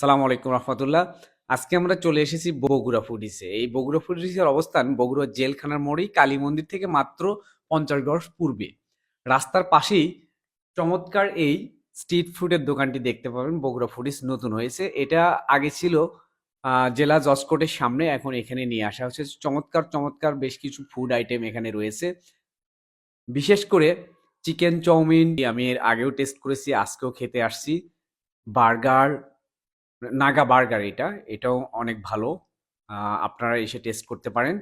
সালাম আলাইকুম রহমতুল্লাহ। আজকে আমরা চলে এসেছি বগুড়া ফুডিসে এই বগুড়া ফুডিসের অবস্থান বগুড়া জেলখানার মোড়েই কালী মন্দির থেকে মাত্র পঞ্চাশ গজ পূর্বে। রাস্তার পাশেই চমৎকার এই স্ট্রিট ফুডের দোকানটি দেখতে পাবেন। বগুড়া ফুডিস নতুন হয়েছে। এটা আগে ছিল জেলা জসকোটের সামনে। এখন এখানে নিয়ে আসা হচ্ছে। চমৎকার চমৎকার বেশ কিছু ফুড আইটেম এখানে রয়েছে। বিশেষ করে চিকেন চাউমিন আমি এর আগেও টেস্ট করেছি, আজকেও খেতে আসছি। বার্গার নাগা বার্গার এটা, এটাও অনেক ভালো। আপনারা এসে টেস্ট করতে পারেন।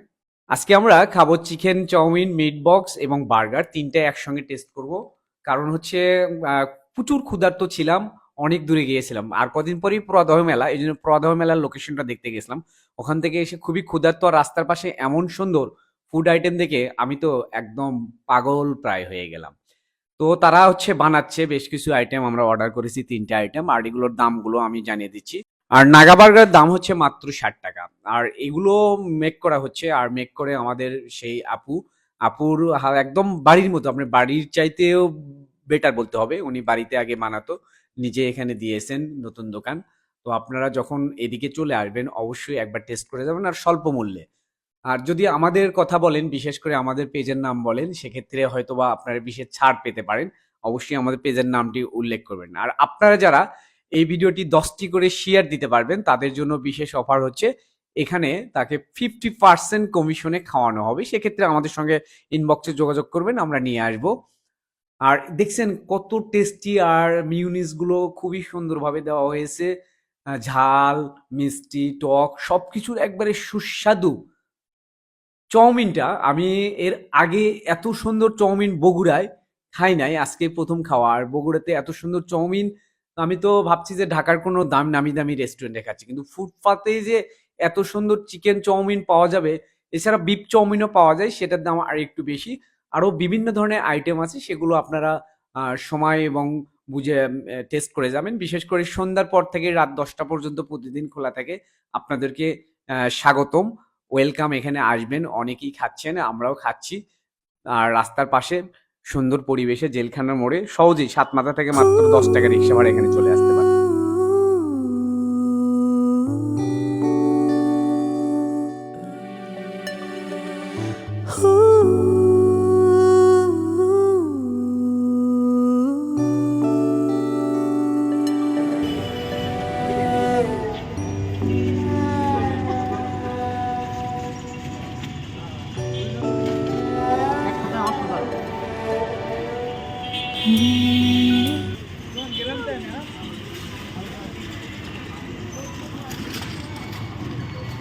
আজকে আমরা খাব চিকেন চাউমিন মিট বক্স এবং বার্গার তিনটে একসঙ্গে টেস্ট করব। কারণ হচ্ছে প্রচুর ক্ষুধার্ত ছিলাম, অনেক দূরে গিয়েছিলাম। আর কদিন পরেই প্রদহ মেলা এই জন্য প্রদহ মেলার লোকেশনটা দেখতে গেছিলাম। ওখান থেকে এসে খুবই ক্ষুধার্ত, আর রাস্তার পাশে এমন সুন্দর ফুড আইটেম দেখে আমি তো একদম পাগল প্রায় হয়ে গেলাম। তো তারা হচ্ছে বানাচ্ছে বেশ কিছু আইটেম আমরা অর্ডার করেছি, তিনটে আইটেম আর এগুলোর দামগুলো আমি জানিয়ে দিচ্ছি। আর নাগা বার্গারের দাম হচ্ছে মাত্র ষাট টাকা। আর এগুলো মেক করা হচ্ছে, আর মেক করে আমাদের সেই আপু, আপুর একদম বাড়ির মতো। আপনার বাড়ির চাইতেও বেটার বলতে হবে। উনি বাড়িতে আগে বানাতো, নিজে এখানে দিয়েছেন নতুন দোকান। তো আপনারা যখন এদিকে চলে আসবেন, অবশ্যই একবার টেস্ট করে যাবেন, আর স্বল্প মূল্যে। আর যদি আমাদের কথা বলেন, বিশেষ করে আমাদের পেজের নাম বলেন, সেক্ষেত্রে হয়তো বা আপনারা বিশেষ ছাড় পেতে পারেন। অবশ্যই আমাদের পেজের নামটি উল্লেখ করবেন। আর আপনারা যারা এই ভিডিওটি দশটি করে শেয়ার দিতে পারবেন, তাদের জন্য বিশেষ অফার হচ্ছে, এখানে তাকে ফিফটি পার্সেন্ট কমিশনে খাওয়ানো হবে। সেক্ষেত্রে আমাদের সঙ্গে ইনবক্সে যোগাযোগ করবেন, আমরা নিয়ে আসব। আর দেখছেন কত টেস্টি আর মিউনিসগুলো খুবই সুন্দরভাবে দেওয়া হয়েছে। ঝাল, মিষ্টি, টক, সবকিছুর একবারে সুস্বাদু চাউমিনটা আমি এর আগে এত সুন্দর চাউমিন বগুড়ায় খাই নাই, আজকে প্রথম খাওয়া। আর বগুড়াতে এত সুন্দর চাউমিন, আমি তো ভাবছি যে ঢাকার কোনো দাম নামি দামি রেস্টুরেন্টে খাচ্ছি। কিন্তু ফুটপাতে যে এত সুন্দর চিকেন চাউমিন পাওয়া যাবে, এছাড়া বিপ চাউমিনও পাওয়া যায়, সেটার দাম আর একটু বেশি। আরও বিভিন্ন ধরনের আইটেম আছে, সেগুলো আপনারা সময় এবং বুঝে টেস্ট করে যাবেন। বিশেষ করে সন্ধ্যার পর থেকে রাত দশটা পর্যন্ত প্রতিদিন খোলা থাকে। আপনাদেরকে স্বাগতম। ওয়েলকাম এখানে আসবেন। অনেকেই খাচ্ছেন, আমরাও খাচ্ছি। আর রাস্তার পাশে সুন্দর পরিবেশে জেলখানার মোড়ে সহজেই সাত মাথা থেকে মাত্র দশ টাকা রিক্সা ভাড়া এখানে চলে আসতে পারে